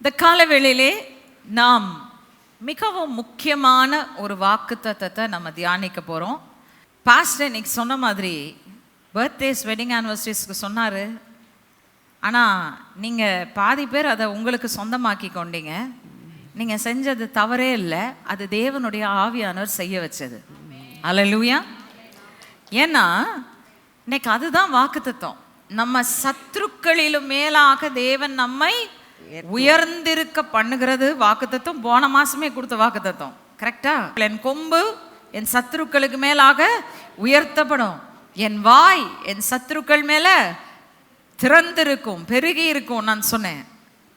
இந்த காலவேளையிலே நாம் மிகவும் முக்கியமான ஒரு வாக்குத்தத்தத்தை நம்ம தியானிக்க போகிறோம் பாஸ்டர் இன்னைக்கு சொன்ன மாதிரி பர்த்டேஸ் வெட்டிங் ஆனிவர்சரிஸ்க்கு சொன்னார். ஆனால் நீங்கள் பாதி பேர் அதை உங்களுக்கு சொந்தமாக்கி கொண்டீங்க. நீங்கள் செஞ்சது தவறே இல்லை. அது தேவனுடைய ஆவியானவர் செய்ய வச்சது. அல்லேலூயா ஏன்னா இன்னைக்கு அதுதான் வாக்குத்தத்தம் நம்ம சத்ருக்களிலும் மேலாக தேவன் நம்மை உயர்ந்திருக்க பண்ணுகிறது வாக்குத்தத்தம். போன மாசமே கொடுத்த வாக்குத்தத்தம். கரெக்டா என் கொம்பு என் சத்துருக்களுக்கு மேலாக உயர்த்தப்படும். என் வாய் என் சத்துருக்கள் மேல திறந்திருக்கும் பெருகி இருக்கும் நான் சொன்னேன்.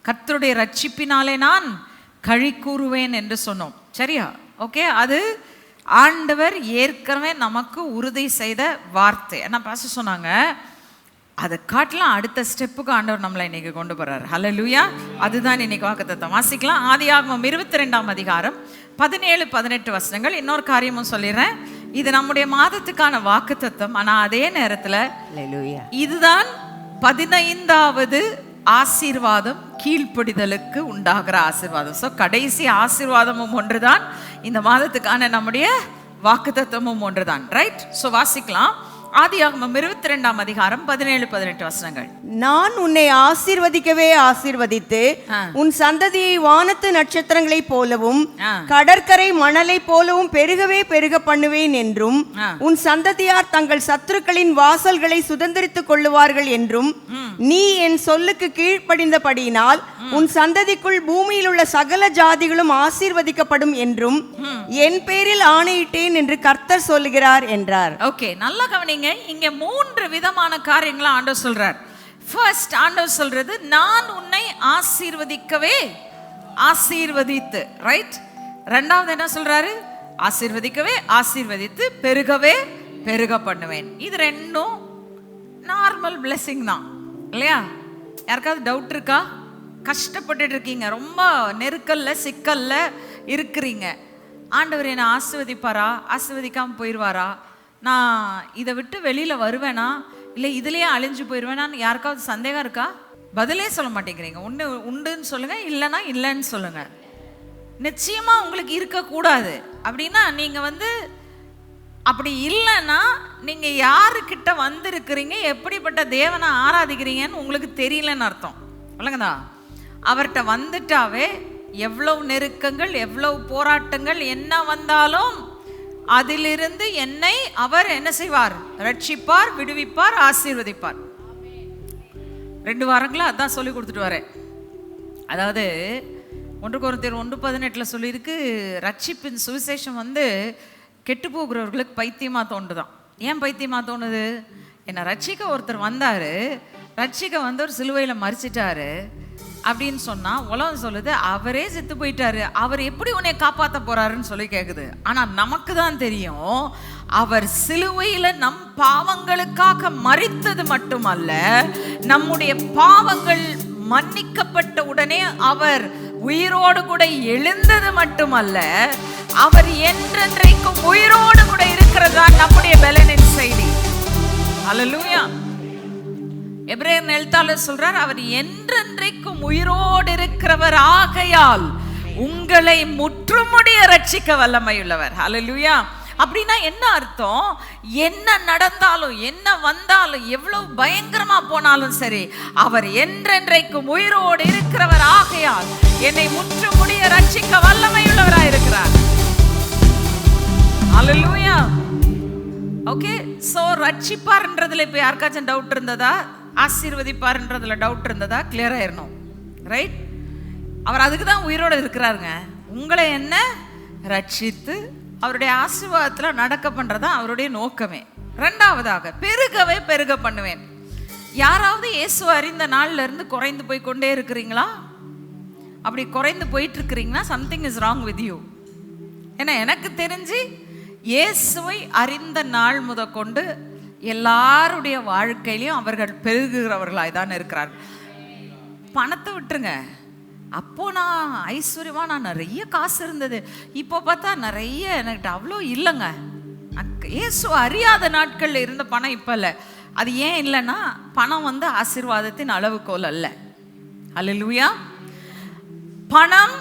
கர்த்தருடைய ரட்சிப்பினாலே நான் கழி கூறுவேன் என்று சொன்னோம். சரியா? ஓகே அது ஆண்டவர் ஏற்கனவே நமக்கு உறுதி செய்த வார்த்தை. என்ன பேச சொன்னாங்க? அதை காட்டலாம். அடுத்த ஸ்டெப்புக்கு ஆண்டவர் நம்மளை இன்னைக்கு கொண்டு போறாரு. ஹalleluya அதுதான் இன்னைக்கு வாக்குத்தத்தம். வாசிக்கலாம். ஆதியாகமம் இருபத்தி ரெண்டாம் அதிகாரம் பதினேழு பதினெட்டு வசனங்கள். இன்னொரு காரியமும் சொல்லிடுறேன். இது நம்முடைய மாதத்துக்கான வாக்குத்தத்தம். ஆனா அதே நேரத்துல Hallelujah. இதுதான் பதினைந்தாவது ஆசீர்வாதம் கீழ்ப்படிதலுக்கு உண்டாகிற ஆசீர்வாதம். ஸோ கடைசி ஆசீர்வாதமும் ஒன்றுதான். இந்த மாதத்துக்கான நம்முடைய வாக்குத்தத்தமும் ஒன்றுதான். ரைட் ஸோ வாசிக்கலாம். ஆதியாகமம் இருபத்தி ரெண்டாம் அதிகாரம் பதினேழு பதினெட்டு வசனங்கள் நான் உன்னை ஆசீர்வதிக்கவே ஆசீர்வதித்து. உன் சந்ததியை வானத்து நட்சத்திரங்களைப் போலவும். கடற்கரை மணலைப் போலவும் பெருகவே பெருக பண்ணுவேன் என்றும். உன் சந்ததியார் தங்கள் சத்துருக்களின் வாசல்களை சுதந்திரித்துக் கொள்ளுவார்கள் என்றும் நீ என் சொல்லுக்கு கீழ்ப்படிந்தபடியினால் உன் சந்ததிக்குள் பூமியில் உள்ள சகல ஜாதிகளும் ஆசீர்வதிக்கப்படும் என்றும் என் பேரில் ஆணையிட்டேன் என்று கர்த்தர் சொல்லுகிறார் என்றார் ஓகே நல்லா கவனிங்க இங்க மூன்று விதமான காரியங்களை ஆண்டவர் சொல்கிறார் ஃபர்ஸ்ட் ஆண்டவர் சொல்றது நான் உன்னை ஆசீர்வதிக்கவே ஆசீர்வதித்து ரைட் ரெண்டாவது என்ன சொல்றாரு? ஆசீர்வதிக்கவே ஆசீர்வதித்து பெருகவே பெருக பண்ணுவேன். இது ரெண்டும் நார்மல் பிளெஸ்ஸிங் தான். இல்லையா? யாருக்காவது டவுட் இருக்கா? கஷ்டப்பட்டுட்டு இருக்கீங்க ரொம்ப நெருக்கல்ல சிக்கல்ல இருக்கிறீங்க. ஆண்டவர் என்னை ஆசிர்வதிப்பாரா? ஆசிர்வதிக்காமல் போயிடுவாரா நான் இதை விட்டு வெளியில் வருவேனா? இல்லை இதுலேயே அழிஞ்சு போயிடுவேனான்னு யாருக்காவது சந்தேகம் இருக்கா? பதிலே சொல்ல மாட்டேங்கிறீங்க. ஒன்று உண்டுன்னு சொல்லுங்கள் இல்லைனா இல்லைன்னு சொல்லுங்கள் நிச்சயமாக உங்களுக்கு இருக்கக்கூடாது. அப்படின்னா நீங்கள் வந்து அப்படி இல்லைன்னா நீங்கள் யாருக்கிட்ட வந்திருக்கிறீங்க எப்படிப்பட்ட தேவனை ஆராதிக்கிறீங்கன்னு உங்களுக்கு தெரியலன்னு அர்த்தம். இல்லைங்கதா அவர்கிட்ட வந்துட்டாவே எவ்வளவு நெருக்கங்கள் எவ்வளவு போராட்டங்கள் என்ன வந்தாலும் அதிலிருந்து என்னை அவர் என்ன செய்வார்? ரட்சிப்பார் விடுவிப்பார் ஆசீர்வதிப்பார். ரெண்டு வாரங்களா அதான் சொல்லி கொடுத்துட்டு வரேன். அதாவது ஒன்று குறைந்தர் ஒன்று பதினெட்டில் சொல்லியிருக்கு ரட்சிப்பின் சுவிசேஷம் வந்து கெட்டு போகிறவர்களுக்கு பைத்தியமாக தோண்டுதான் ஏன் பைத்தியமாக தோணுது? என்னை ரட்சிக்க ஒருத்தர் வந்தார் ரட்சிக்க ஒரு சிலுவையில் மறிச்சிட்டாரு அப்படின்னு சொன்னா உலகம் சொல்லுது அவரே செத்து போயிட்டாரு. அவர் எப்படி உன்னை காப்பாற்ற போறாருன்னு சொல்லி கேட்குது ஆனா நமக்கு தான் தெரியும் அவர் சிலுவையில நம் பாவங்களுக்காக மறித்தது மட்டுமல்ல நம்முடைய பாவங்கள் மன்னிக்கப்பட்ட உடனே அவர் உயிரோடு கூட எழுந்தது மட்டுமல்ல அவர் என்றென்றைக்கும் உயிரோடு கூட இருக்கிறதா நம்முடைய பலனின் செய்தி. அல்லேலூயா எபிரேயர் எழுத்தாளர் சொல்றார் அவர் என்றென்றைக்கும் உயிரோடு இருக்கிறவர் ஆகையால் உங்களை முற்றுமுடிய ரட்சிக்க வல்லமையுள்ளவர். ஹalleluya அப்படின்னா என்ன அர்த்தம்? என்ன நடந்தாலும் என்ன வந்தாலும் எவ்வளவு பயங்கரமா போனாலும் சரி அவர் என்றென்றைக்கும் உயிரோடு இருக்கிறவர் ஆகையால் என்னை முற்றுமுடிய ரட்சிக்க வல்லமையுள்ளவராக இருக்கிறார். ஹalleluya ஓகே ஸோ ரட்சிப்பார்ன்றதுல இப்போ யாருக்காச்சும் டவுட் இருந்ததா? ஆசீர்வதிப்பார்ன்றதுல டவுட் இருந்ததா? கிளியர் ஆயிடணும் ரைட் அவர் அதுக்கு தான் உயிரோடு இருக்கிறாருங்க. உங்களை என்ன? ரட்சித்து அவருடைய ஆசீர்வாதத்தில் நடக்க பண்ணுறது தான் அவருடைய நோக்கமே. ரெண்டாவதாக பெருகவே பெருக பண்ணுவேன். யாராவது இயேசு அறிந்த நாள்ல இருந்து குறைந்து போய் கொண்டே இருக்கிறீங்களா? அப்படி குறைந்து போயிட்டு இருக்கிறீங்கன்னா something is wrong with you ஏன்னா எனக்கு தெரிஞ்சு இயேசுவை அறிந்த நாள் முதற்கொண்டு எல்லாருடைய வாழ்க்கையிலையும் அவர்கள் பெருகுகிறவர்களாய் தான் இருக்கிறார்கள். பணத்தை விட்டுருங்க. அப்போ நான் ஐஸ்வர்யமாக நான் நிறைய காசு இருந்தது. இப்போ பார்த்தா நிறைய எனக்கிட்ட அவ்வளோ இல்லைங்க. ஏசு அறியாத நாட்களில் இருந்த பணம் இப்போ இல்லை. அது ஏன் இல்லைன்னா பணம் வந்து ஆசீர்வாதத்தின் அளவுகோல் அல்ல. அல்லேலூயா பணம்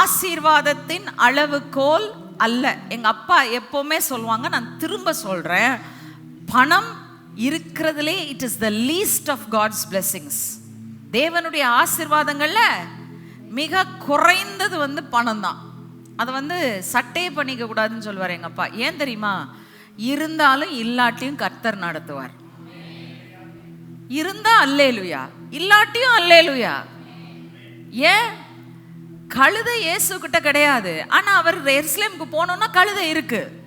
ஆசீர்வாதத்தின் அளவுகோல் அல்ல. எங்கள் அப்பா எப்போவுமே சொல்லுவாங்க நான் திரும்ப சொல்கிறேன் பணம் இருக்கிறதுலே it is the least of God's blessings தேவனுடைய ஆசிர்வாதங்களில் மிக குறைந்தது வந்து பணம் தான் அதை வந்து சட்டையே பண்ணிக்க கூடாதுன்னு சொல்லுவார் எங்க அப்பா. ஏன் தெரியுமா? இருந்தாலும் இல்லாட்டியும் கர்த்தர் நடத்துவார். இருந்தா அல்லேலுயா. இல்லாட்டியும் அல்லேலுயா. ஏன்? கழுதை இயேசு கிட்ட கிடையாது. ஆனா அவர் எருசலேமுக்கு போனோம்னா கழுதை இருக்கு.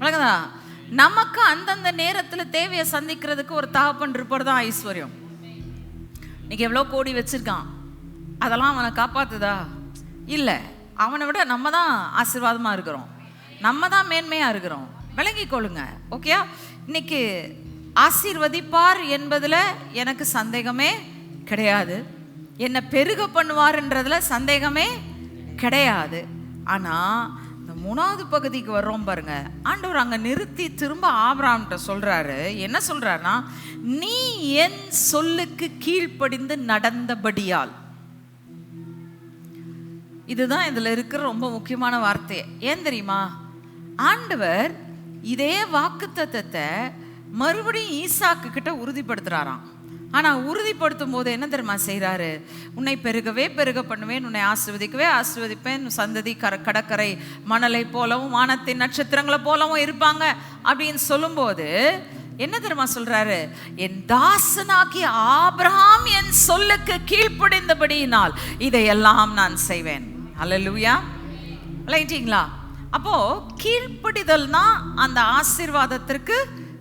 விளங்குதா நமக்கு அந்தந்த நேரத்தில் தேவையை சந்திக்கிறதுக்கு ஒரு தகப்பன் இருப்பது தான் ஐஸ்வர்யம். இன்னைக்கு எவ்வளோ கோடி வச்சிருக்கான். அதெல்லாம் அவனை காப்பாத்துதா? இல்லை அவனை விட நம்ம தான் ஆசீர்வாதமாக இருக்கிறோம். நம்ம தான் மேன்மையாக இருக்கிறோம். விளங்கிக் கொள்ளுங்க ஓகேயா இன்னைக்கு ஆசீர்வதிப்பார் என்பதில் எனக்கு சந்தேகமே கிடையாது. என்னை பெருக பண்ணுவார்ன்றதுல சந்தேகமே கிடையாது. ஆனால் இந்த மூணாவது பகுதிக்கு வர்றோம் பாருங்க. ஆண்டவர் அங்க நிறுத்தி திரும்ப ஆபராம்கிட்ட சொல்றாரு. என்ன சொல்கிறாருன்னா நீ என் சொல்லுக்கு கீழ்ப்படிந்து நடந்தபடியால். இதுதான் இதுல இருக்கிற ரொம்ப முக்கியமான வார்த்தை. ஏன் தெரியுமா? ஆண்டவர் இதே வாக்குத்தத்தத்தை மறுபடியும் ஈசாக்கு கிட்ட உறுதிப்படுத்துறாராம். ஆனா உறுதிப்படுத்தும் போது என்ன தெரியுமா செய்றாரு? உன்னை பெருகவே பெருக பண்ணுவேன் உன்னை ஆசிர்வதிக்கவே ஆசிர்வதிப்பேன். சந்ததி கர கடற்கரை மணலை போலவும் வானத்தின் நட்சத்திரங்களை போலவும் இருப்பாங்க. அப்படின்னு சொல்லும்போது என்ன தெரியுமா சொல்றாரு? என் தாசனாகி ஆபிரகாம் என் சொல்லுக்கு கீழ்ப்படிந்தபடியினால் இதையெல்லாம் நான் செய்வேன். அல்லேலூயா விளங்கிட்டீங்களா அப்போ கீழ்ப்படிதல் தான் அந்த ஆசீர்வாதத்திற்கு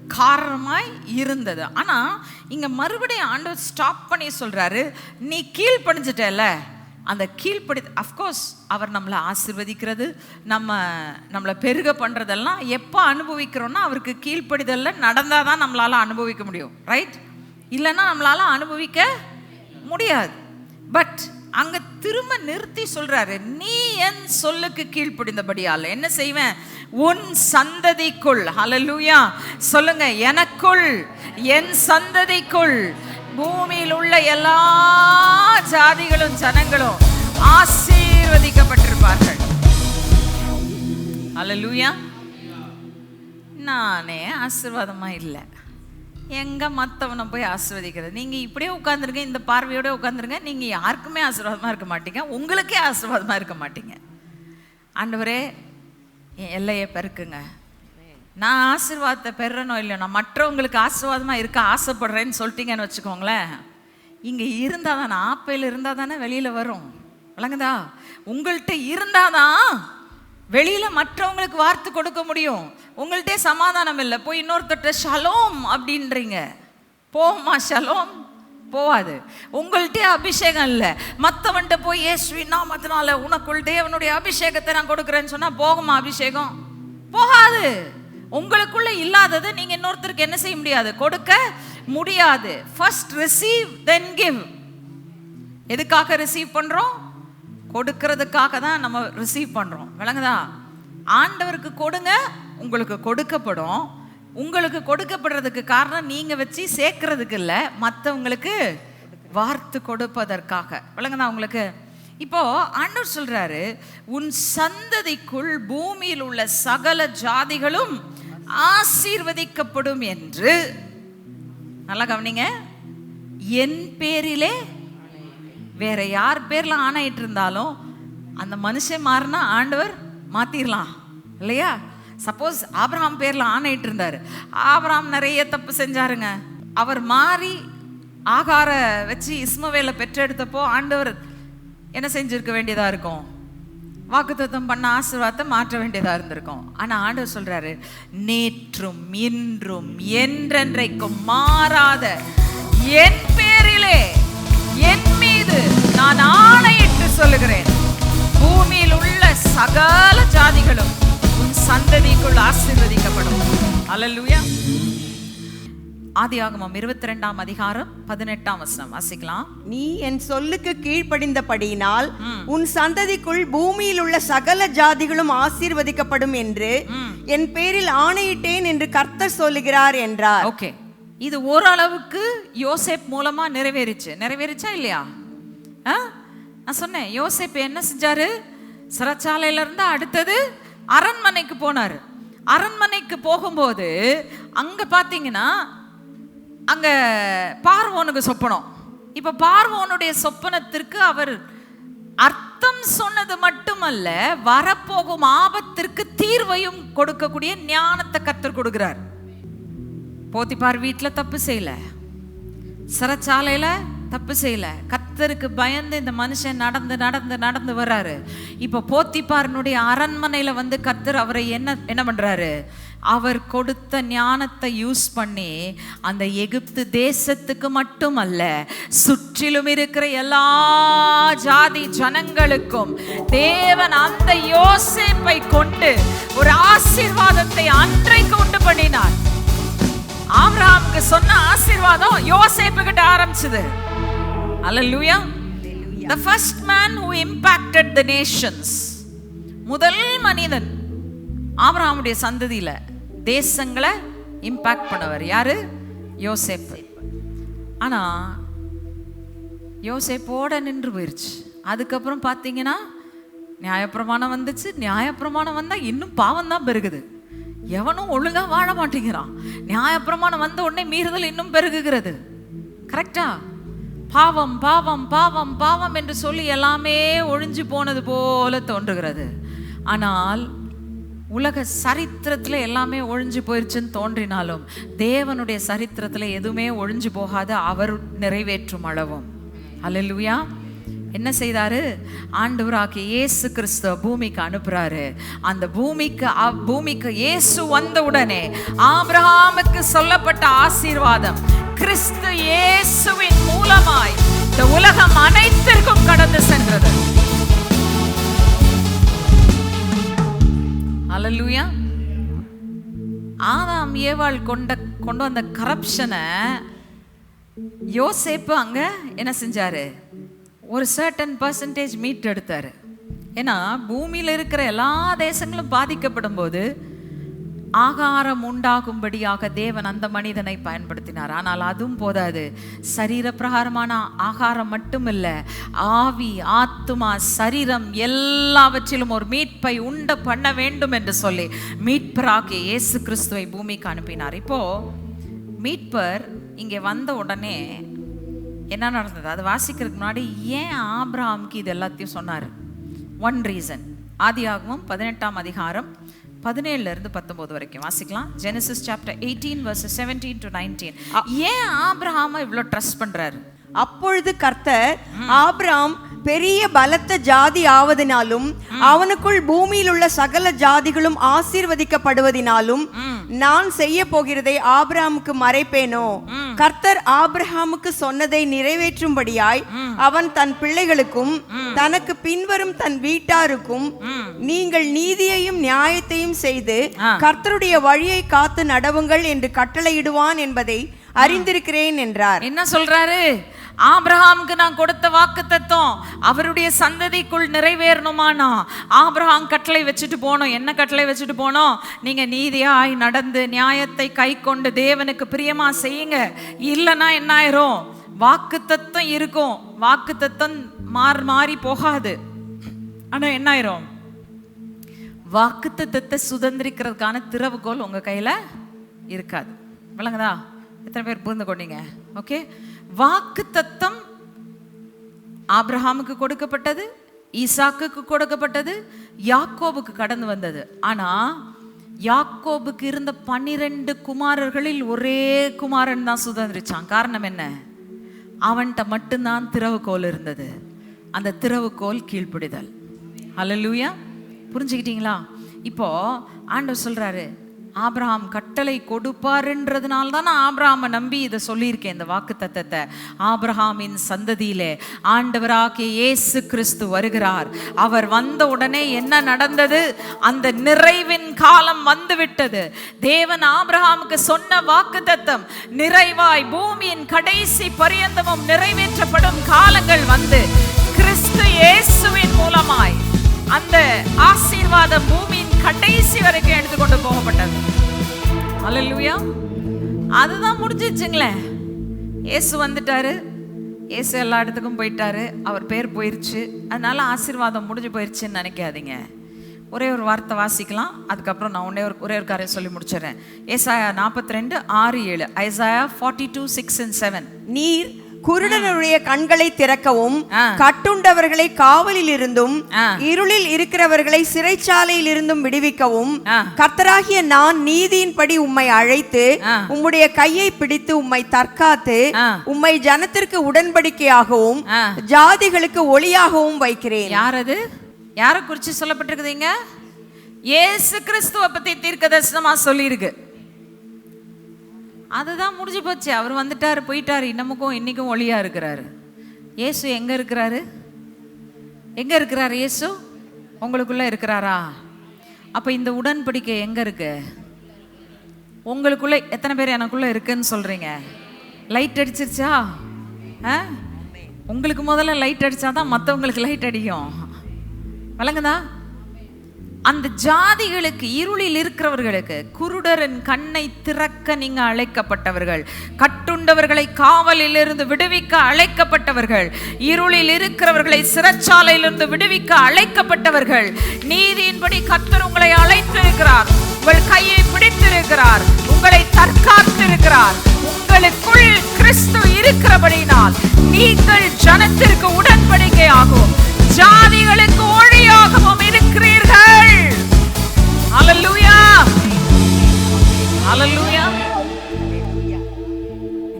காரணமாய் இருந்தது. ஆனால் இங்கே மறுபடியும் ஆண்டவர் ஸ்டாப் பண்ணி சொல்கிறாரு நீ கீழ்ப்படிஞ்சிட்டல அந்த கீழ்ப்படி அஃப்கோர்ஸ் அவர் நம்மளை ஆசிர்வதிக்கிறது நம்ம நம்மளை பெருக பண்ணுறதெல்லாம் எப்போ அனுபவிக்கிறோன்னா அவருக்கு கீழ்ப்படிதலில் நடந்தால் தான் நம்மளால் அனுபவிக்க முடியும். ரைட் இல்லைன்னா நம்மளால் அனுபவிக்க முடியாது. பட் அங்க திரும்ப நிறுத்தி சொல்றாரு நீ என் சொல்லுக்கு கீழ்ப்படிந்தபடியால் என்ன செய்வேன்? உன் சந்ததிக்குள். ஹலலூயா சொல்லுங்க எனக்குள் என் சந்ததிக்குள் பூமியில் உள்ள எல்லா ஜாதிகளும் ஜனங்களும் ஆசீர்வதிக்கப்பட்டிருப்பார்கள். ஹலலூயா நானே ஆசீர்வாதமா இல்லை. எங்கே மற்றவனை போய் ஆசிர்வதிக்கிறது? நீங்கள் இப்படியே உட்காந்துருங்க இந்த பார்வையோட உட்காந்துருங்க நீங்கள் யாருக்குமே ஆசீர்வாதமாக இருக்க மாட்டீங்க. உங்களுக்கே ஆசீர்வாதமாக இருக்க மாட்டீங்க. ஆண்டவரே என் எல்லையை பெருக்குங்க. நான் ஆசீர்வாதத்தை பெறணும் இல்லையோ? நான் மற்றவங்களுக்கு ஆசீர்வாதமாக இருக்க ஆசைப்படுறேன்னு சொல்லிட்டீங்கன்னு வச்சுக்கோங்களேன். இங்கே இருந்தால் தானே ஆப்பையில் இருந்தால் தானே வெளியில் வரும். விளங்குதா? உங்கள்கிட்ட இருந்தாதான் வெளியில மற்றவங்களுக்கு வார்த்தை கொடுக்க முடியும். உங்கள்கிட்ட சமாதானம் இல்லை. போய் இன்னொருத்தட்ட ஷலோம் அப்படின்றீங்க. போமா ஷலோம்? போவாது. உங்கள்கிட்ட அபிஷேகம் இல்லை. மற்றவன்கிட்ட போய் ஏஸ்வி நாமத்தினால உனக்குள் தேவனுடைய அபிஷேகத்தை நான் கொடுக்குறேன்னு சொன்னா போகுமா அபிஷேகம்? போகாது. உங்களுக்குள்ள இல்லாதது நீங்க இன்னொருத்தருக்கு என்ன செய்ய முடியாது. கொடுக்க முடியாது. ஃபர்ஸ்ட் ரிசீவ் தென் கிவ் எதுக்காக ரிசீவ் பண்றோம்? கொடுக்கறதுக்காக தான் நம்ம ரிசீவ் பண்ணுறோம் விளங்குதா? ஆண்டவருக்கு கொடுங்க உங்களுக்கு கொடுக்கப்படும். உங்களுக்கு கொடுக்கப்படுறதுக்கு காரணம் நீங்கள் வச்சு சேர்க்கறதுக்கு இல்லை மற்றவங்களுக்கு வார்த்து கொடுப்பதற்காக. விளங்குதா உங்களுக்கு? இப்போ ஆண்டவர் சொல்றாரு உன் சந்ததிக்குள் பூமியில் உள்ள சகல ஜாதிகளும் ஆசீர்வதிக்கப்படும் என்று. நல்லா கவனிங்க. என் பேரிலே வேற யார் பேர்லாம் ஆணாயிட்டு இருந்தாலும் அந்த மனுஷன் மாறினா ஆண்டவர் மாத்திரலாம். இல்லையா? சப்போஸ் ஆப்ரஹாம் பேர்ல ஆணையிட்டு இருந்தாரு. ஆப்ரஹாம் நிறைய தப்பு செஞ்சாருங்க. அவர் மாறி ஆகார வச்சு இஸ்மவேலை பெற்றெடுத்தப்போ ஆண்டவர் என்ன செஞ்சிருக்க வேண்டியதா இருக்கும்? வாக்குத்தத்தம் பண்ண ஆசீர்வாதத்தை மாற்ற வேண்டியதா இருந்திருக்கும். ஆனா ஆண்டவர் சொல்றாரு நேற்றும் இன்றும் என்றென்றைக்கும் மாறாத என் பேரிலே என் மீது நான் ஆணையிட்டு சொல்லுகிறேன். பூமியில் உள்ள சகல ஜாதிகளும் உன் சந்ததிக்குள் ஆசீர்வதிக்கப்படும். அல்லேலூயா ஆதியாகமம் இருபத்தி ரெண்டாம் அதிகாரம் பதினெட்டாம் வசனம். வாசிக்கலாம். நீ என் சொல்லுக்கு கீழ்ப்படிந்தபடியினால் உன் சந்ததிக்குள் பூமியில் உள்ள சகல ஜாதிகளும் ஆசீர்வதிக்கப்படும் என்று என் பேரில் ஆணையிட்டேன் என்று கர்த்தர் சொல்லுகிறார் என்றார். ஓகே இது ஓரளவுக்கு யோசேப் மூலமா நிறைவேறிச்சு. நிறைவேறிச்சா இல்லையா? ஆ? நான் சொன்னேன் யோசிப்பு என்ன செஞ்சாரு? சிறைச்சாலையிலேருந்து அடுத்தது அரண்மனைக்கு போனாரு. அரண்மனைக்கு போகும்போது அங்கே பார்த்தீங்கன்னா அங்கே பார்வோனுக்கு சொப்பனம். இப்போ பார்வோனுடைய சொப்பனத்திற்கு அவர் அர்த்தம் சொன்னது மட்டுமல்ல வரப்போகும் ஆபத்திற்கு தீர்வையும் கொடுக்கக்கூடிய ஞானத்தை கத்தர் கொடுக்கிறார். போத்திப்பார் வீட்டில் தப்பு செய்யல. சிறைச்சாலையில தப்பு செய்யல. கர்த்தருக்கு பயந்து இந்த மனுஷன் நடந்து நடந்து நடந்து வர்றாரு. இப்போ போத்திப்பாரனுடைய அரண்மனையில் வந்து கர்த்தர் அவரை என்ன என்ன பண்ணுறாரு அவர் கொடுத்த ஞானத்தை யூஸ் பண்ணி அந்த எகிப்து தேசத்துக்கு மட்டுமல்ல சுற்றிலும் இருக்கிற எல்லா ஜாதி ஜனங்களுக்கும் தேவன் அந்த யோசேப்பை கொண்டு ஒரு ஆசீர்வாதத்தை அன்றைக்கு உண்டு பண்ணினார். ஆம்ராம்க்கு சொன்ன ஆசீர்வாதம் யோசேப்பு கிட்ட ஆரம்பிச்சது. அல்லேலூயா the first man who impacted the nations. முதல் மனிதன். ஆபிரகாமுடைய சந்ததியில தேசங்களை இம்பாக்ட் பண்ணவர் யாரு? யோசேப்பு. ஆனா யோசேப்போட நின்று போயிருச்சு. அதுக்கப்புறம் பார்த்தீங்கன்னா நியாயப்பிரமாணம் வந்துச்சு. நியாயப்பிரமாணம் வந்தா இன்னும் பாவம் தான் பெருகுது. எவனும் ஒழுங்கா வாழ மாட்டேங்கிறான். நியாயப்பிரமாணம் வந்த உடனே மீறுதல் இன்னும் பெருகுகிறது. கரெக்டா பாவம் பாவம் பாவம் பாவம் என்று சொல்லி எல்லாமே ஒழிஞ்சு போனது போல தோன்றுகிறது. ஆனால் உலக சரித்திரத்தில் எல்லாமே ஒழிஞ்சு போயிருச்சுன்னு தோன்றினாலும் தேவனுடைய சரித்திரத்தில் எதுவுமே ஒழிஞ்சு போகாத அவர் நிறைவேற்றும் அளவும். அல்லேலூயா என்ன செய்தாரு? ஆண்டவராகிய இயேசு கிறிஸ்துவ பூமிக்கு அனுப்புறாரு. அந்த பூமிக்கு பூமிக்கு இயேசு வந்த உடனே சொல்லப்பட்ட ஆசீர்வாதம் கிறிஸ்து இயேசுவின் மூலமாய் இந்த உலகம் அனைத்திற்கும் கடந்து சென்றது. அலலூயா ஆதாம் ஏவாள் கொண்ட கொண்டு வந்த கரப்ஷனை யோசேப்பு அங்க என்ன செஞ்சாரு? ஒரு சர்டன் பர்சன்டேஜ் மீட் எடுத்தார். ஏன்னா பூமியில் இருக்கிற எல்லா தேசங்களும் பாதிக்கப்படும் போது ஆகாரம் உண்டாகும்படியாக தேவன் அந்த மனிதனை பயன்படுத்தினார். ஆனால் அதுவும் போதாது. சரீர பிரகாரமான ஆகாரம் இல்லை ஆவி ஆத்துமா சரீரம் எல்லாவற்றிலும் ஒரு மீட்பை உண்ட பண்ண வேண்டும் என்று சொல்லி மீட்பராகிய இயேசு கிறிஸ்துவை பூமிக்கு அனுப்பினார். இப்போ மீட்பர் இங்கே வந்த உடனே என்ன நடந்தது? அது வாசிக்கிறதுக்கு முன்னாடி ஏன் ஆபிரகாமுக்கு இது எல்லாத்தையும் சொன்னார்? ஒன் ரீசன் ஆதியாகமம் பதினெட்டாம் அதிகாரம் பதினேழுல இருந்து பத்தொன்பது வரைக்கும். வாசிக்கலாம். Genesis chapter eighteen verse seventeen to nineteen ஏன் ஆபிரகாம இவ்வளோ ட்ரஸ்ட் பண்றாரு? அப்பொழுது கர்த்தர் ஆபிராம் பெரிய பலத்த ஜாதி ஆவதினாலும் அவனுக்குள் பூமியில் உள்ள சகல ஜாதிகளும் ஆசீர்வதிக்கப்படுவதினாலும் நான் செய்ய போகிறதை ஆபிரகாமுக்கு மறைப்பேனோ? கர்த்தர் ஆபிரகாமுக்கு சொன்னதை நிறைவேற்றும்படியாய் அவன் தன் பிள்ளைகளுக்கும் தனக்கு பின்வரும் தன் வீட்டாருக்கும் நீங்கள் நீதியையும் நியாயத்தையும் செய்து கர்த்தருடைய வழியை காத்து நடவுங்கள் என்று கட்டளையிடுவான் என்பதை அறிந்திருக்கிறேன் என்றார். என்ன சொல்றாரு? ஆபிரகாமுக்கு நான் கொடுத்த வாக்கு தத்துவம் அவருடைய சந்ததிக்குள் நிறைவேறணுமானா? ஆபிரகாம் கட்டளை வச்சுட்டு போனோம். என்ன கட்டளை வச்சுட்டு போனோம்? நீங்க நீதியாய் நடந்து நியாயத்தை கை கொண்டு தேவனுக்கு பிரியமா செய்யுங்க. இல்லைன்னா என்ன ஆயிரும்? வாக்கு தத்துவம் இருக்கும். வாக்கு தத்துவம் மாறி மாறி போகாது. ஆனா என்ன ஆயிரும்? வாக்கு தத்துவத்தை சுதந்திரிக்கிறதுக்கான திறவுகோல் உங்க கையில இருக்காது. விளங்குதா? எத்தனை பேர் புரிந்து கொண்டீங்க? ஓகே வாக்கு தத்தம் ஆப்ரஹாமுக்கு கொடுக்கப்பட்டது ஈசாக்குக்கு கொடுக்கப்பட்டது யாக்கோபுக்கு கடந்து வந்தது. ஆனா யாக்கோபுக்கு இருந்த பன்னிரெண்டு குமாரர்களில் ஒரே குமாரன் தான் சுதந்திரிச்சான். காரணம் என்ன? அவன்கிட்ட மட்டும்தான் திறவுகோல் இருந்தது. அந்த திறவுகோல் கீழ்ப்பிடிதல். லூயா புரிஞ்சுக்கிட்டீங்களா? இப்போ ஆண்டவர் சொல்றாரு ஆப்ரஹாம் கட்டளை கொடுப்பாருன்றதுனால தான் நான் ஆபிரகாமை நம்பி இதை சொல்லியிருக்கேன் இந்த வாக்கு தத்தத்தை ஆப்ரஹாமின் சந்ததியிலே ஆண்டவராகிய இயேசு கிறிஸ்து வருகிறார். அவர் வந்த உடனே என்ன நடந்தது? அந்த நிறைவின் காலம் வந்துவிட்டது. தேவன் ஆப்ரஹாமுக்கு சொன்ன வாக்கு தத்தம் நிறைவாய் பூமியின் கடைசி பரியந்தமும் நிறைவேற்றப்படும் காலங்கள் வந்து கிறிஸ்து இயேசுவின் மூலமாய். அந்த ஆசீர்வாதம் பூமியின் கடைசி வரைக்கும் எடுத்துக்கொண்டு போகப்பட்டது. அல்லா அதுதான் முடிஞ்சிச்சுங்களே இயேசு வந்துட்டாரு. இயேசு எல்லா இடத்துக்கும் போயிட்டாரு. அவர் பேர் போயிருச்சு. அதனால ஆசீர்வாதம் முடிஞ்சு போயிருச்சுன்னு நினைக்காதீங்க. ஒரே ஒரு வார்த்தை வாசிக்கலாம். அதுக்கப்புறம் நான் ஒன்றே ஒரு ஒரே ஒரு காரியம் சொல்லி முடிச்சிடுறேன். ஏசாயா நாற்பத்தி ரெண்டு ஆறு ஏழு. Isaiah forty two six and seven நீர் குருடனுடைய கண்களை திறக்கவும். கட்டுண்டவர்களை காவலில் இருந்தும். இருளில் இருக்கிறவர்களை சிறைச்சாலையில் இருந்தும் விடுவிக்கவும். கர்த்தராகிய நான் நீதியின்படி உம்மை அழைத்து. உம்முடைய கையை பிடித்து உம்மை தற்காத்து. உம்மை ஜனத்திற்கு உடன்படிக்கையாகவும். ஜாதிகளுக்கு ஒளியாகவும் வைக்கிறேன் யார் அது யாரை குறித்து சொல்லப்பட்டிருக்குதுங்க இயேசு கிறிஸ்துவ பத்தி தீர்க்க தரிசனமா சொல்லியிருக்கு அதுதான் முடிஞ்சு போச்சு. அவர் வந்துட்டார் போயிட்டார். இன்னமுக்கும் இன்றைக்கும் ஒளியாக இருக்கிறாரு. இயேசு எங்கே இருக்கிறாரு? எங்கே இருக்கிறாரு இயேசு? உங்களுக்குள்ளே இருக்கிறாரா? அப்போ இந்த உடன்படிக்கை எங்கே இருக்கு? உங்களுக்குள்ளே எத்தனை பேர் எனக்குள்ளே இருக்குன்னு சொல்கிறீங்க லைட் அடிச்சிருச்சா? ஆ? உங்களுக்கு முதல்ல லைட் அடித்தா தான் மற்றவங்களுக்கு லைட் அடிக்கும். விளங்குதா? அந்த ஜாதிகளுக்கு இருளில் இருக்கிறவர்களுக்கு குருடரின் கண்ணை திறக்க நீங்க அழைக்கப்பட்டவர்கள் கட்டுண்டவர்களை காவலில் இருந்து விடுவிக்க அழைக்கப்பட்டவர்கள் இருளில் இருக்கிறவர்களை சிறைச்சாலையிலிருந்து விடுவிக்க அழைக்கப்பட்டவர்கள் நீதியின்படி கர்த்தர் உங்களை அழைத்திருக்கிறார் உங்கள் கையை பிடித்திருக்கிறார் உங்களை தற்காத்திருக்கிறார் உங்களுக்குள் கிறிஸ்து இருக்கிறபடினால் நீங்கள் ஜனத்திற்கு உடன்படிக்கை ஆகும் ஜாதிகளுக்கு ஒழியாகவும் இருக்கிறீர்கள். அலல்லூயா அலல்லூயா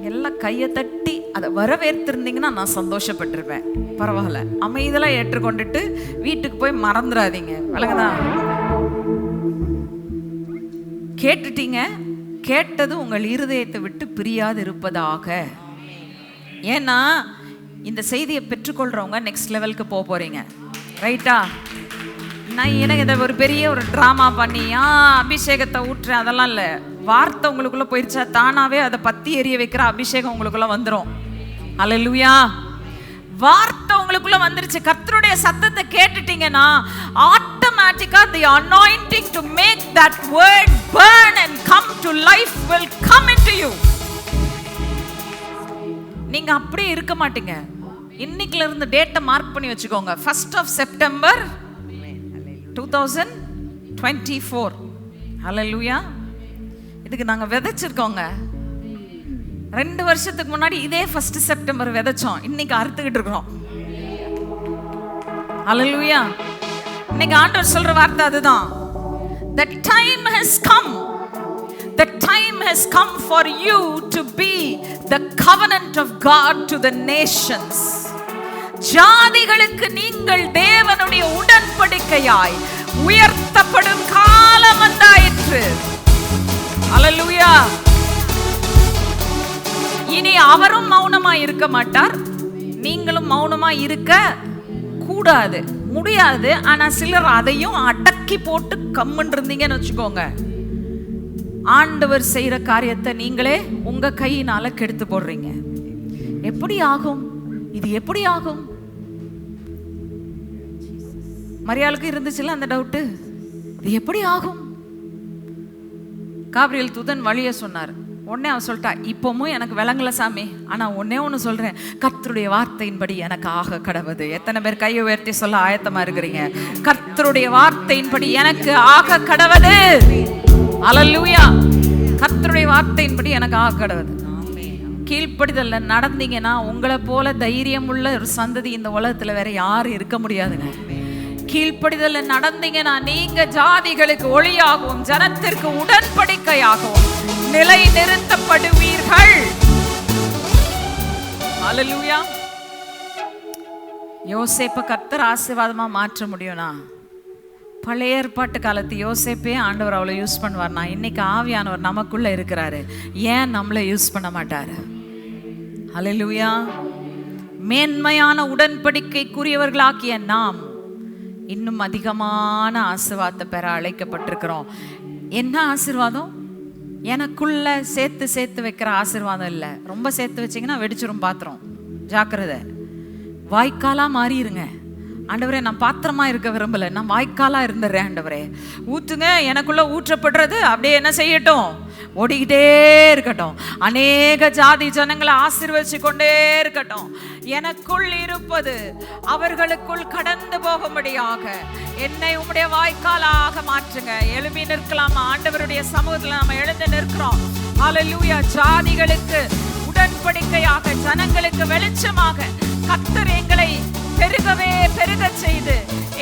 எல்லாம் கையை தட்டி அதை வரவேற்றிருந்தீங்கன்னா நான் சந்தோஷப்பட்டிருப்பேன். பரவாயில்ல. அமைதியெல்லாம் ஏற்றுக்கொண்டுட்டு வீட்டுக்கு போய் மறந்துடாதீங்க. விளங்குதா? கேட்டுட்டீங்க. கேட்டது உங்கள் இருதயத்தை விட்டு பிரியாது இருப்பதாக. ஏன்னா இந்த செய்தியை பெற்றுக்கொள்றவங்க நெக்ஸ்ட் லெவலுக்கு போக போறீங்க. ரைட்டா நான் எனக்கு இதை ஒரு பெரிய ஒரு ட்ராமா பண்ணி ஆ அபிஷேகத்தை ஊற்றுறேன் அதெல்லாம் இல்லை. வார்த்தை உங்களுக்குள்ள போயிடுச்சா தானாவே அதை பத்தி எரிய வைக்கிற அபிஷேகம் உங்களுக்குள்ள வந்துடும் அலலுயா வார்த்தை உங்களுக்குள்ள வந்துருச்சு. கர்த்தருடைய சத்தத்தை கேட்டுட்டீங்கன்னா ஆட்டோமேட்டிக்கா the anointing to make that word burn and come to life will come into you நீங்க அப்படியே இருக்க மாட்டீங்க. இன்னைக்குல இருந்து டேட்டை மார்க் பண்ணி வச்சுக்கோங்க. First of September two thousand twenty four hallelujah இதுக்கு நாங்கள் விதைச்சிருக்கோங்க. ரெண்டு வருஷத்துக்கு முன்னாடி இதே ஃபர்ஸ்ட் செப்டம்பர் விதைச்சோம். இன்னைக்கு அறுத்துக்கிட்டு இருக்கிறோம். ஹalleluya இன்னைக்கு ஆண்டவர் சொல்ற வார்த்தை அதுதான். The time has come the time has come for you to be the covenant of God to the nations ஜாதிகளுக்கு நீங்கள் தேவனுடைய உடன்படிக்கையாய் உயர்த்தப்படும் காலம் வந்தாயிற்று. அலலுயா. இனி அவரும் மௌனமா இருக்க மாட்டார். நீங்களும் மௌனமா இருக்க கூடாது முடியாது. ஆனா சிலர் அதையும் அடக்கி போட்டு கம்முன்னு இருந்தீங்கன்னு வச்சுக்கோங்க. ஆண்டவர் செய்யற காரியத்தை நீங்களே உங்க கையினால கெடுத்து போடுறீங்க. எப்படி ஆகும்? இது எப்படி ஆகும்? மரியாளுக்கு இருந்துச்சுல்ல அந்த டவுட்டு இது எப்படி ஆகும்? காபிரியல் தூதன் வழிய சொன்னார். உடனே அவன் சொல்லிட்டா இப்பவும் எனக்கு விளங்கல சாமி. ஆனா ஒன்னே ஒன்று சொல்றேன். கர்த்தருடைய வார்த்தையின்படி எனக்கு ஆக கடவுது. எத்தனை பேர் கையை உயர்த்தி சொல்ல ஆயத்தமா இருக்கிறீங்க? கர்த்தருடைய வார்த்தையின்படி எனக்கு ஆக கடவுது. அலல்லூயா கர்த்தருடைய வார்த்தையின்படி எனக்கு ஆக கடவுது. கீழ்ப்படிதல்ல நடந்தீங்கன்னா உங்களை போல தைரியம் உள்ள ஒரு சந்ததி இந்த உலகத்துல வேற யாரும் இருக்க முடியாதுங்க. கீழ்ப்படிதல் நடந்தீங்கன்னா நீங்க ஜாதிகளுக்கு ஒளியாகவும் ஜனத்திற்கு உடன்படிக்கையாகவும் நிலை நிறுத்தப்படுவீர்கள் அல்லேலூயா யோசேப்ப கர்த்தர் ஆசீர்வாதமா மாற்ற முடியும்னா? பழைய ஏற்பாட்டு காலத்து யோசேப்பே ஆண்டவர் அவ்வளோ யூஸ் பண்ணுவார்னா இன்னைக்கு ஆவியானவர் நமக்குள்ள இருக்கிறாரு. ஏன் நம்மளை யூஸ் பண்ண மாட்டாரு? அல்லேலூயா மேன்மையான உடன்படிக்கைக்குரியவர்களாக்கிய நாம் இன்னும் அதிகமான ஆசீர்வாதத்தை பெற அழைக்கப்பட்டிருக்கிறோம். என்ன ஆசீர்வாதம்? எனக்குள்ள சேர்த்து சேர்த்து வைக்கிற ஆசிர்வாதம் இல்லை. ரொம்ப சேர்த்து வச்சீங்கன்னா வெடிச்சிரும் பாத்திரம். ஜாக்கிரதை. வாய்க்காலா மாறிடுங்க ஆண்டவரே நான் பாத்திரமா இருக்க விரும்பல. நான் வாய்க்காலா இருந்துடுறேன் ஆண்டவரே. ஊத்துங்க எனக்குள்ள ஊற்றப்படுறது. அப்படியே என்ன செய்யட்டும்? ஓடிக்கிட்டே இருக்கட்டும். அநேக ஜாதி ஜனங்களை ஆசிர்வச்சு கொண்டே இருக்கட்டும். எனக்குள் இருப்பது அவர்களுக்குள் கடந்து போகும்படியாக. என்னை உம்முடைய வாய்க்காலாக மாற்றுங்க. எழுப்பி நிற்கலாம். ஆண்டவருடைய சமூகத்தில் நம்ம எழுந்து நிற்கிறோம். அலலூயா ஜாதிகளுக்கு உடன்படிக்கையாக ஜனங்களுக்கு வெளிச்சமாக கத்தர் எங்களை பெருகவே பெருக செய்து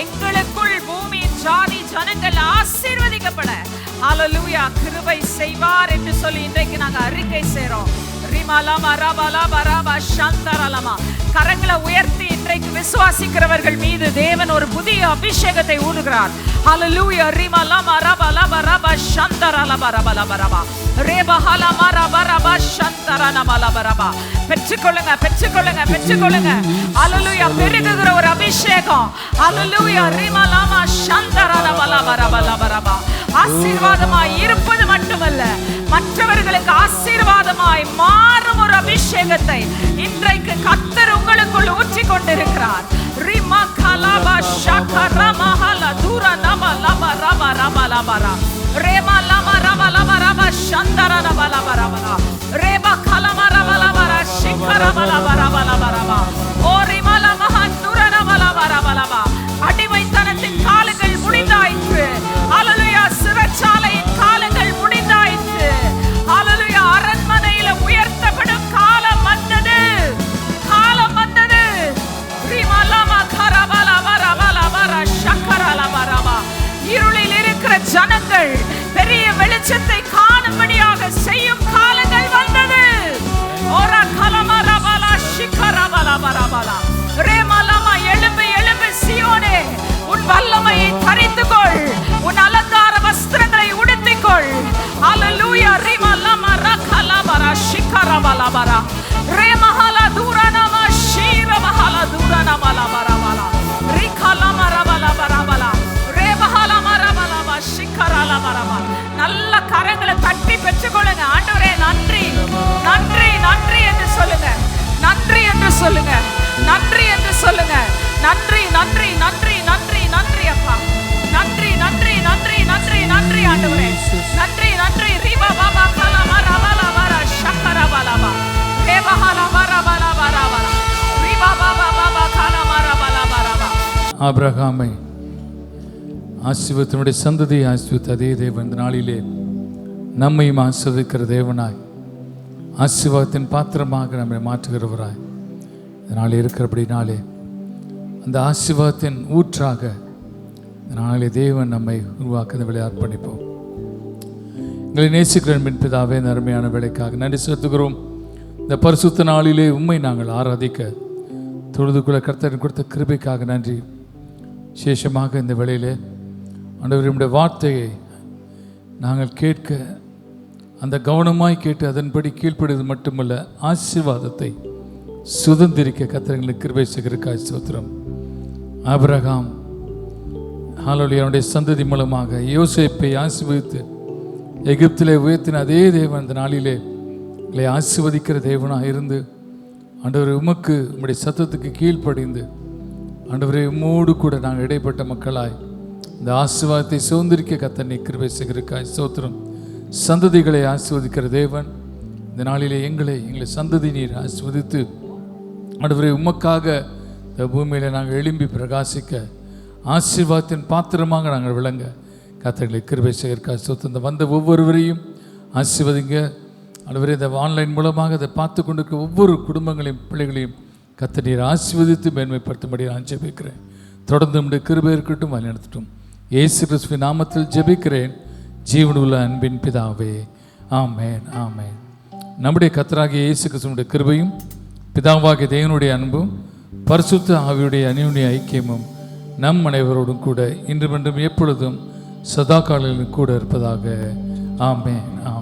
எங்களுக்குள் பூமியின் ஜாதி ஜனங்கள் ஆசீர்வதிக்கப்பட. அலலூயா கிருபை செய்வார் என்று சொல்லி இன்றைக்கு நாங்கள் அறிக்கை செய்கிறோம் கரங்களை உயர்த்தி இன்றைக்கு விசுவாசிக்கிறவர்கள் மீது தேவன் ஒரு புதிய அபிஷேகத்தை ஊடுகிறார் ஹalleluya ரிமலமா ரபலா பரபா சந்தரலமா ரபலா பரபா. ரேபஹலமா ரபரபா சந்தரலமா பரபா. பெற்றுக்கொள்ளுங்க பெற்றுக்கொள்ளுங்க பெற்றுக்கொள்ளுங்க. ஹalleluya பெருகுகிற ஒரு அபிஷேகம். ஹalleluya ரிமலமா சந்தரலமா பரபலா பரபா. ஆசீர்வாதமா இருப்பது மட்டுமல்ல. மற்றவர்களுக்கு ஆசீர்வாதமாய் மாறும் ஒரு அபிஷேகத்தை இன்றைக்கு கத்தர் உங்களுக்குள் ஊற்றி கொண்டிருக்கிறார் ரிமா கலாபா ஷாக்கா ரமா ஹலா தூர நமா லபா ரமா ரமா லபா ரா. ரேமா லமா ரமா லப ரமா சந்தர ரப லபா ரமா ரேமா ரேபா கலம ரப லப ரா ஷிக்கர ரப லப ரப லப ஜனங்கள் பெரிய வெளிச்சத்தை காணும்படியாக செய்யும் காலங்கள் வந்தது. ஓர கலமரபல சிக்கரபல வரபல ரேமலமா எழும்பு எழும்பு சியோனே உன் வல்லமையை தரித்துக்கொள். உன் அலங்கார வஸ்திரங்களை உடுத்திக்கொள். ஹalleluya ரிமலமா ரகலபர சிக்கரபலபர ரேமஹல தூரனம ஷீரமஹல தூரனமலபரபல ரிகலமரபலபரபல ரேமஹலமரபலப சிக்கரலபரப நல்ல கரங்களை தட்டி பெற்றுக்கொள்ளுங்க ஆண்டவரே நன்றி நன்றி நன்றி என்று சொல்லுங்க நன்றி என்று சொல்லுங்க நன்றி என்று சொல்லுங்க நன்றி நன்றி நன்றி நன்றி நன்றி அப்பா நன்றி நன்றி நன்றி நன்றி நன்றி ஆண்டவரே நன்றி நன்றி ரீபா பாபா கலமா ரபல வர சக்கர பலபா ரேபஹல வாரா பல வாரா வர ரீபா பாபா பாபா காலாமா ரபல வரபா ஆபிரகாமை ஆசிர்வத்தினுடைய சந்ததியை ஆசிர்வித்த அதே தேவன். இந்த நாளிலே நம்மையும் ஆசிர்வதிக்கிற தேவனாய் ஆசீர்வாதத்தின் பாத்திரமாக நம்மை மாற்றுகிறவராய். இதனால் இருக்கிறபடினாலே அந்த ஆசீர்வாதத்தின் ஊற்றாக இதனாலே தேவன் நம்மை உருவாக்க இந்த அர்ப்பணிப்போம். எங்களை நேசிக்கிற அன்பின் பிதாவே இந்த அருமையான வேலைக்காக நன்றி செலுத்துகிறோம். இந்த பரிசுத்த நாளிலே உண்மை நாங்கள் ஆராதிக்க தொழுதுக்குள்ள கர்த்தர் கொடுத்த கிருபைக்காக நன்றி. விசேஷமாக இந்த வேளையிலே ஆண்டவருடைய வார்த்தையை நாங்கள் கேட்க அந்த கவனமாய் கேட்டு அதன்படி கீழ்ப்படுவது மட்டுமல்ல ஆசீர்வாதத்தை சுதந்திரிக்க கத்திரங்களுக்கு கிருபை செய்கிறக்காய் சோத்திரம் ஆபிரகாம் ஹாலோலியனுடைய சந்ததி மூலமாக யோசேப்பை ஆசீர்வதித்து எகிப்திலே உயர்த்தின அதே தேவன் அந்த நாளிலே எங்களை ஆசீர்வதிக்கிற தேவனாக இருந்து ஆண்டவர் உமக்கு உம்முடைய சத்தத்துக்கு கீழ்ப்படிந்து ஆண்டவரே உம்மோடு கூட நாங்கள் இடைப்பட்ட மக்களாய் இந்த ஆசீர்வாதத்தை சுதந்திரிக்க கத்தனை கிருபை செய்கிறக்காய் சோத்திரம் சந்ததிகளை ஆசீர்வதிக்கிற தேவன் இந்த நாளிலே எங்களை எங்களை சந்ததி நீர் ஆசீர்வதித்து அடுவரை உமக்காக இந்த பூமியில் நாங்கள் எழும்பி பிரகாசிக்க ஆசீர்வாதத்தின் பாத்திரமாக நாங்கள் விளங்க கத்தர்களை கிருபை செய்கிறக்காய் சோத்திரம் இந்த வந்த ஒவ்வொருவரையும் ஆசீர்வதிங்க. அடுவரே இந்த ஆன்லைன் மூலமாக அதை பார்த்து கொண்டிருக்க ஒவ்வொரு குடும்பங்களையும் பிள்ளைகளையும் கத்த நீர் ஆசிர்வதித்து மேன்மைப்படுத்தும்படி நான் ஜெபிக்கிறேன். தொடர்ந்து நம்முடைய கிருபை இருக்கட்டும் வழி நடத்தட்டும் இயேசு கிறிஸ்துவ நாமத்தில் ஜெபிக்கிறேன். ஜீவனுள்ள அன்பின் பிதாவே ஆமேன் ஆமேன். நம்முடைய கத்தராகிய இயேசு கிறிஸ்துவனுடைய கிருபையும் பிதாவாகிய தேவனுடைய அன்பும் பரிசுத்த ஆவியுடைய அணியுடைய ஐக்கியமும் நம் அனைவரோடும் கூட இன்று என்றும் எப்பொழுதும் சதா காலையிலும் கூட இருப்பதாக. ஆமேன் ஆம்